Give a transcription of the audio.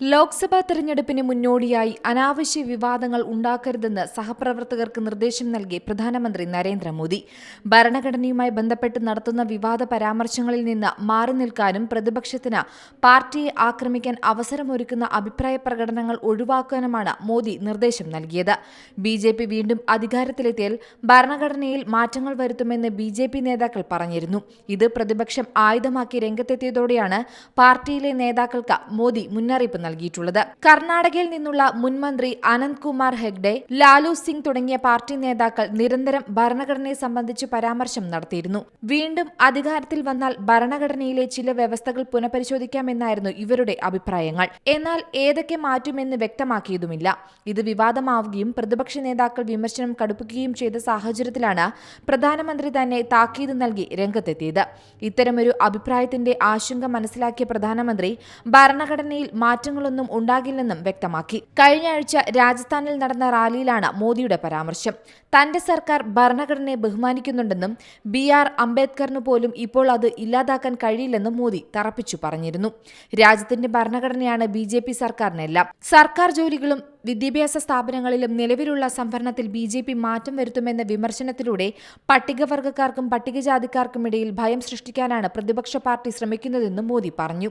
ലോക്സഭാ തെരഞ്ഞെടുപ്പിന് മുന്നോടിയായി അനാവശ്യ വിവാദങ്ങൾ ഉണ്ടാക്കരുതെന്ന് സഹപ്രവർത്തകർക്ക് നിർദ്ദേശം നൽകി പ്രധാനമന്ത്രി നരേന്ദ്രമോദി. ഭരണഘടനയുമായി ബന്ധപ്പെട്ട് നടത്തുന്ന വിവാദ പരാമർശങ്ങളിൽ നിന്ന് മാറി നിൽക്കാനും പ്രതിപക്ഷത്തിന് പാർട്ടിയെ ആക്രമിക്കാൻ അവസരമൊരുക്കുന്ന അഭിപ്രായ പ്രകടനങ്ങൾ ഒഴിവാക്കാനുമാണ് മോദി നിർദ്ദേശം നൽകിയത്. ബി ജെ പി വീണ്ടും അധികാരത്തിലെത്തിയാൽ ഭരണഘടനയിൽ മാറ്റങ്ങൾ വരുത്തുമെന്ന് ബി ജെ പി നേതാക്കൾ പറഞ്ഞിരുന്നു. ഇത് പ്രതിപക്ഷം ആയുധമാക്കി രംഗത്തെത്തിയതോടെയാണ് പാർട്ടിയിലെ നേതാക്കൾക്ക് മോദി മുന്നറിയിപ്പ് നൽകിയിട്ടുള്ളത്. കർണാടകയിൽ നിന്നുള്ള മുൻമന്ത്രി അനന്ത് കുമാർ ഹെഗ്ഡെ ലാലു സിംഗ് തുടങ്ങിയ പാർട്ടി നേതാക്കൾ നിരന്തരം ഭരണഘടനയെ സംബന്ധിച്ച് പരാമർശം നടത്തിയിരുന്നു. വീണ്ടും അധികാരത്തിൽ വന്നാൽ ഭരണഘടനയിലെ ചില വ്യവസ്ഥകൾ പുനഃപരിശോധിക്കാമെന്നായിരുന്നു ഇവരുടെ അഭിപ്രായങ്ങൾ. എന്നാൽ ഏതൊക്കെ മാറ്റുമെന്ന് വ്യക്തമാക്കിയതുമില്ല. ഇത് വിവാദമാവുകയും പ്രതിപക്ഷ നേതാക്കൾ വിമർശനം കടുപ്പിക്കുകയും ചെയ്ത സാഹചര്യത്തിലാണ് പ്രധാനമന്ത്രി തന്നെ താക്കീത് നൽകി രംഗത്തെത്തിയത്. ഇത്തരമൊരു അഭിപ്രായത്തിന്റെ ആശങ്ക മനസ്സിലാക്കിയ പ്രധാനമന്ത്രി ഭരണഘടനയിൽ മാറ്റങ്ങളൊന്നും ഉണ്ടാകില്ലെന്നും വ്യക്തമാക്കി. കഴിഞ്ഞയാഴ്ച രാജസ്ഥാനിൽ നടന്ന റാലിയിലാണ് മോദിയുടെ പരാമർശം. തന്റെ സർക്കാർ ഭരണഘടനയെ ബഹുമാനിക്കുന്നുണ്ടെന്നും ബി ആർ അംബേദ്കറിന് പോലും ഇപ്പോൾ അത് ഇല്ലാതാക്കാൻ കഴിയില്ലെന്നും മോദി തറപ്പിച്ചു പറഞ്ഞിരുന്നു. രാജ്യത്തിന്റെ ഭരണഘടനയാണ് ബി ജെ പി സർക്കാരിനെല്ലാം. സർക്കാർ ജോലികളും വിദ്യാഭ്യാസ സ്ഥാപനങ്ങളിലും നിലവിലുള്ള സംഭരണത്തിൽ ബി ജെ പി മാറ്റം വരുത്തുമെന്ന വിമർശനത്തിലൂടെ പട്ടികവർഗക്കാർക്കും പട്ടികജാതിക്കാർക്കും ഇടയിൽ ഭയം സൃഷ്ടിക്കാനാണ് പ്രതിപക്ഷ പാർട്ടി ശ്രമിക്കുന്നതെന്നും മോദി പറഞ്ഞു.